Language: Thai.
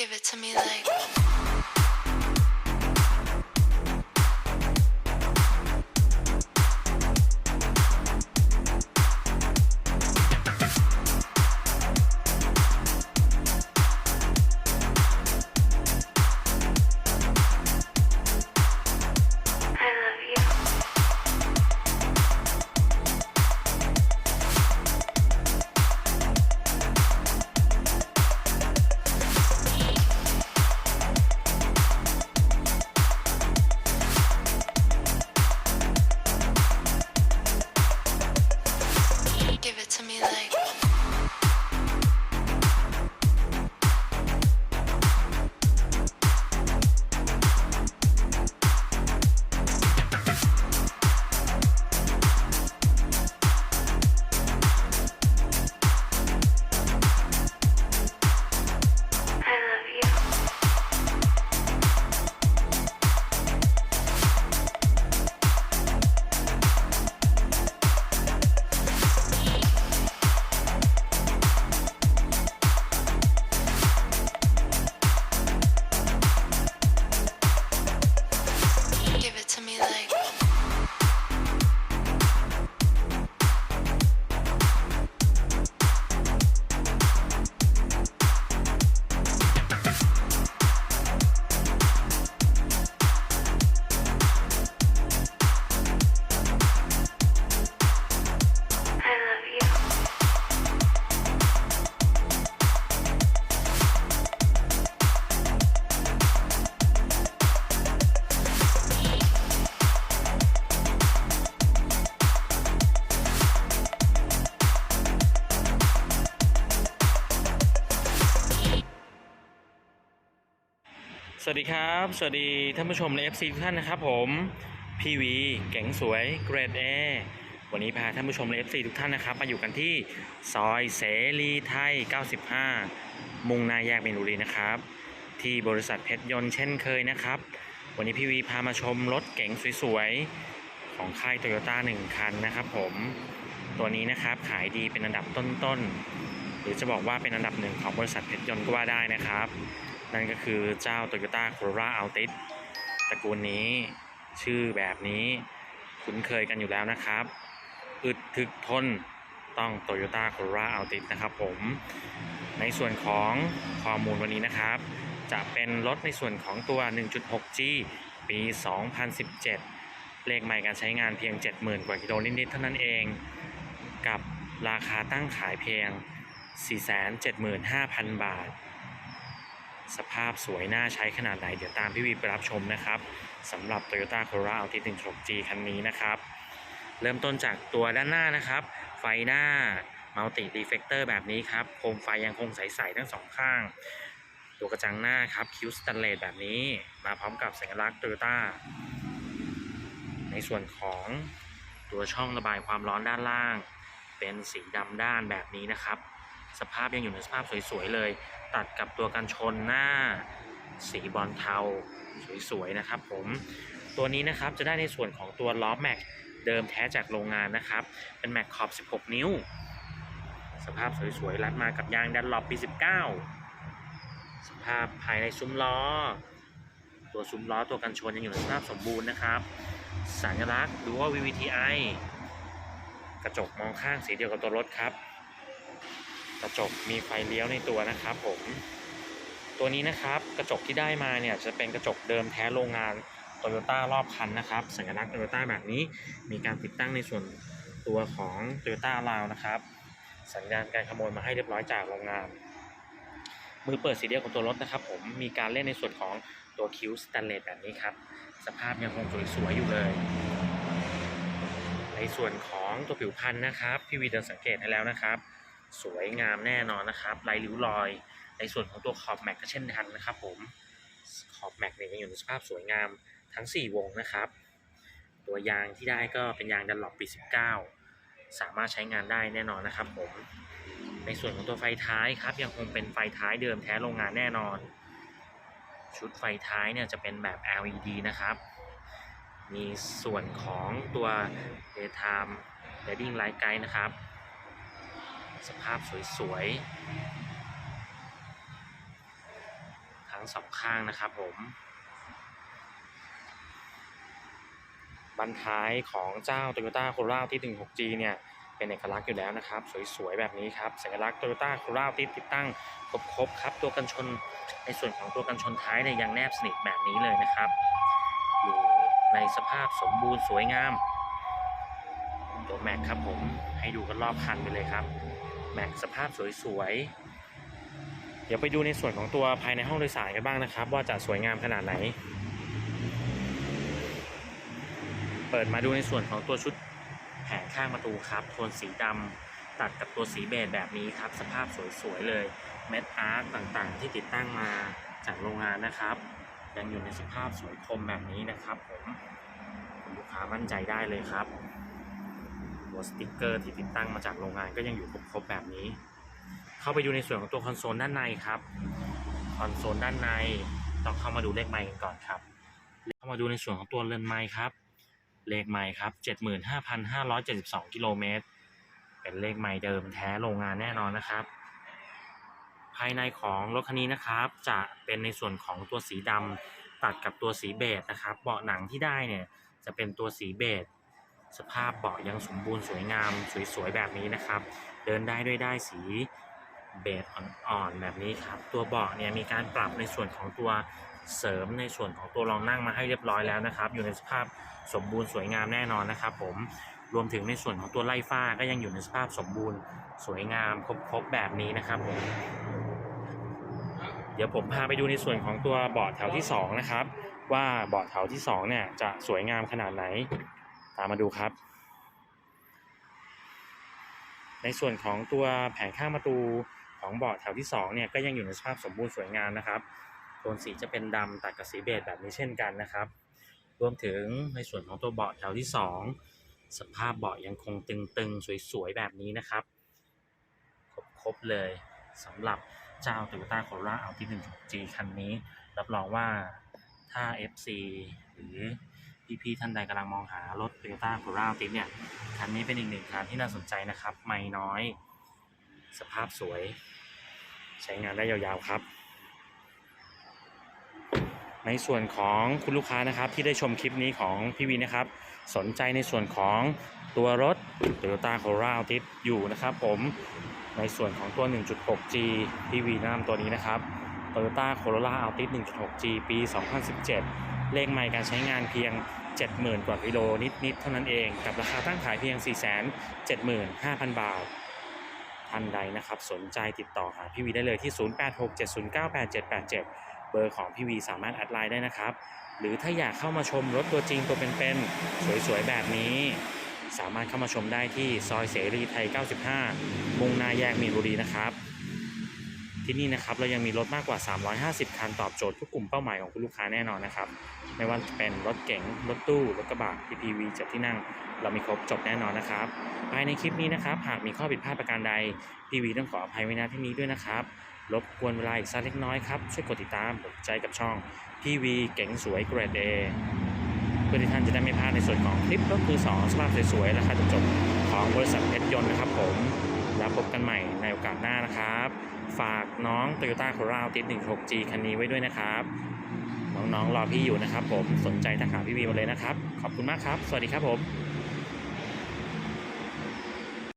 Give it to me like. สวัสดีครับ สวัสดีท่านผู้ชมใน FC ทุกท่านนะครับผมพีวีเก๋งสวยเกรดเอวันนี้พาท่านผู้ชมใน FC ทุกท่านนะครับ มาอยู่กันที่ซอยเสรีไทย 95 มุ่งหน้าแยกเมนบุรีนะครับ ที่บริษัทเพชรยนต์เช่นเคยนะครับ วันนี้พีวีพามาชมรถเก๋งสวยๆ ของค่ายโตโยต้าหนึ่งคันนะครับผมตัวนี้นะครับขายดีเป็นอันดับต้นๆ หรือจะบอกว่าเป็นอันดับหนึ่งของบริษัทเพชรยนต์ก็ว่าได้นะครับ นั่นก็คือเจ้า Toyota Corolla Altis ตระกูลนี้ชื่อแบบนี้คุ้นเคยกันอยู่แล้วนะครับ อึดถึกทนต้อง Toyota Corolla Altis นะครับผม ในส่วนของข้อมูลวันนี้นะครับ จะเป็นรถในส่วนของตัว 1.6G ปี 2017 เลขใหม่การใช้งานเพียง 70,000 กว่ากิโลนิดๆเท่านั้นเอง กับราคาตั้งขายเพียง 475,000 บาท สภาพสวยน่าใช้ขนาดไหน เดี๋ยวตามพี่วีไปรับชมนะครับสำหรับ Toyota Corolla Altis 1.6G คันนี้นะครับ เริ่มต้นจากตัวด้านหน้านะครับ ไฟหน้า Multi Reflector แบบนี้ครับ โคมไฟยังคงใส ๆ ทั้งสองข้าง ตัวกระจังหน้าครับ คิ้วสแตนเลสแบบนี้ มาพร้อมกับสัญลักษณ์ Toyota ในส่วนของตัวช่องระบายความร้อนด้านล่าง เป็นสีดำด้านแบบนี้นะครับ สภาพยังอยู่ในสภาพสวยๆเลย ตัดกับตัวกันชนหน้า สีบอลเทาสวยๆนะครับผมตัวนี้นะครับจะได้ในส่วนของตัวล้อแม็กเดิมแท้จากโรงงานนะครับ เป็นแม็กขอบ 16 นิ้ว สภาพสวยๆ รัดมากับยางดันลอปปี 19 สภาพภายในซุ้มล้อ ตัวซุ้มล้อตัวกันชนยังอยู่ในสภาพสมบูรณ์นะครับ สัญลักษณ์ดูว่า VVTi กระจกมองข้างสีเดียวกับตัวรถครับ กระจกมีไฟเลี้ยวในตัวนะครับผมตัวนี้นะครับกระจกที่ได้มาเนี่ยจะเป็นกระจกเดิมแท้โรงงานโตโยต้ารอบคันนะครับสัญลักษณ์โตโยต้าแบบนี้ มีการติดตั้งในส่วนตัวของโตโยต้าลาวนะครับ สัญญาณการขโมยมาให้เรียบร้อยจากโรงงาน มือเปิดสีเดียวกับตัวรถนะครับผมมีการเล่นในส่วนของตัวคิ้วสแตนเลสแบบนี้ครับสภาพยังคงสวยๆอยู่เลยในส่วนของตัวผิวพรรณนะครับพี่วีเดินสังเกตให้แล้วนะครับ สวยงามแน่นอนนะครับลายริ้วรอย ในส่วนของตัวขอบแม็กก็เช่นกันนะครับผมขอบแม็กเนี่ยยังอยู่ในสภาพสวยงามทั้ง 4 วงนะครับ ตัวยางที่ได้ก็เป็นยางดันหลอปปี 19 สามารถใช้งานได้แน่นอนนะครับผมในส่วนของตัวไฟท้ายครับ ยังคงเป็นไฟท้ายเดิมแท้โรงงานแน่นอน ชุดไฟท้ายเนี่ยจะเป็นแบบ LED นะครับ มีส่วนของตัว daytime reading light guide นะครับ สภาพสวยๆ ทั้งสองข้างนะครับผม บันท้ายของเจ้า Toyota Corolla ที่ 16G เนี่ย เป็นเอกลักษณ์อยู่แล้วนะครับ สวยๆ แบบนี้ครับ สัญลักษณ์ Toyota Corolla ที่ติดตั้งครบๆครับ ตัวกันชนในส่วนของตัวกันชนท้ายเนี่ยยังแนบสนิทแบบนี้เลยนะครับ อยู่ในสภาพสมบูรณ์สวยงามตัวแม็กครับผมให้ดูกันรอบคันไปเลยครับ แม็กสภาพสวยๆ เดี๋ยวไปดูในส่วนของตัวภายในห้องโดยสารกันบ้างนะครับ ว่าจะสวยงามขนาดไหน เปิดมาดูในส่วนของตัวชุดแผงข้างประตูครับ โทนสีดำตัดกับตัวสีเบจแบบนี้ครับ สภาพสวยๆเลยเม็ดอาร์ตต่างๆ ที่ติดตั้งมาจากโรงงานนะครับ ยังอยู่ในสภาพสวยคมแบบนี้นะครับผมลูกค้ามั่นใจได้เลยครับ ตัวสติกเกอร์ที่ติดตั้งมาจากโรงงานก็ยังอยู่ครบๆแบบนี้ เข้าไปดูในส่วนของตัวคอนโซลด้านในครับคอนโซลด้านในต้องเข้ามาดูเลขไมค์กันก่อนครับ เข้ามาดูในส่วนของตัวเรือนไมค์ครับเลขไมค์ครับ 75,572 กิโลเมตร เป็นเลขไมค์เดิมแท้โรงงานแน่นอนนะครับ ภายในของรถคันนี้นะครับ จะเป็นในส่วนของตัวสีดำตัดกับตัวสีเบจนะครับ เบาะหนังที่ได้เนี่ยจะเป็นตัวสีเบจ สภาพเบาะยังสมบูรณ์สวยงามสวยๆแบบนี้นะครับ เดินได้ด้วยได้สีเบจอ่อนๆแบบนี้ครับ ตัวเบาะเนี่ยมีการปรับในส่วนของตัวเสริมในส่วนของตัวรองนั่งมาให้เรียบร้อยแล้วนะครับ อยู่ในสภาพสมบูรณ์สวยงามแน่นอนนะครับ ผมรวมถึงในส่วนของตัวไล่ฟ้าก็ยังอยู่ในสภาพสมบูรณ์สวยงามครบๆแบบนี้นะครับผมเดี๋ยวผมพาไปดูในส่วนของตัวเบาะแถวที่สองนะครับว่าเบาะแถวที่สองเนี่ยจะสวยงามขนาดไหนามมาดูครับ ในส่วนของตัวแผงข้างประตูของเบาะแถวที่2เนี่ยก็ยังอยู่ในสภาพสมบูรณ์สวยงามนะครับโทนสีจะเป็นดำตัดกับสีเบจแบบนี้เช่นกันนะครับ รวมถึงในส่วนของตัวเบาะแถวที่ 2 สภาพเบาะยังคงตึงๆ สวยๆ แบบนี้นะครับ ครบๆเลยสำหรับเจ้า Toyota Corolla Altis 1 G คันนี้ รับรองว่าถ้า FC หรือ พี่ๆท่านใดกำลังมองหารถ Toyota Corolla Altis เนี่ยคันนี้เป็นอีกหนึ่งคันที่น่าสนใจนะครับ ไม่น้อย สภาพสวย ใช้งานได้ยาวๆครับ ในส่วนของคุณลูกค้านะครับที่ได้ชมคลิปนี้ของพี่วีนะครับ สนใจในส่วนของตัวรถ Toyota Corolla Altis อยู่นะครับ ผมในส่วนของตัว 1.6G พี่วีแนะนำตัวนี้นะครับ Toyota Corolla Altis 1.6G ปี 2017 เลขใหม่การใช้งานเพียง 70,000 กว่ากิโลนิดๆเท่านั้นเองกับราคาตั้งขายเพียง 475,000 บาทท่านใดนะครับ สนใจติดต่อหาพี่วีได้เลยที่ 0867098787 เบอร์ของพี่วีสามารถแอดไลน์ได้นะครับ หรือถ้าอยากเข้ามาชมรถตัวจริงตัวเป็นๆสวยๆแบบนี้ สามารถเข้ามาชมได้ที่ซอยเสรีไทย 95 มุ่งหน้าแยกมีนบุรีนะครับที่นี่นะครับเรายังมีรถมากกว่า 350 คันตอบโจทย์ทุกกลุ่มเป้าหมายของคุณลูกค้าแน่นอนนะครับ ไม่ว่าจะเป็นรถเก๋งรถตู้รถกระบะ PPV จัดที่นั่ง เรามีครบจบแน่นอนนะครับภายในคลิปนี้นะครับ หากมีข้อผิดพลาดประการใดพี่วีต้องขออภัยไว้ณที่นี้ด้วยนะครับรบกวนเวลาอีกสักเล็กน้อยครับช่วยกดติดตามกดใจกับช่องพี่วีเก๋งสวยเกรดเอเพื่อที่ท่านจะได้ไม่พลาดในส่วนของคลิปรถมือสองสภาพสวยๆราคาจบของบริษัทเพชรยนต์นะครับผมแล้วพบกันใหม่ในโอกาสหน้านะครับ ฝากน้อง Toyota Corolla Altis 16G คันนี้ไว้ด้วยนะครับ น้องๆรอพี่อยู่นะครับผมสนใจทักหาพี่วีมาเลยนะครับ ขอบคุณมากครับ สวัสดีครับผม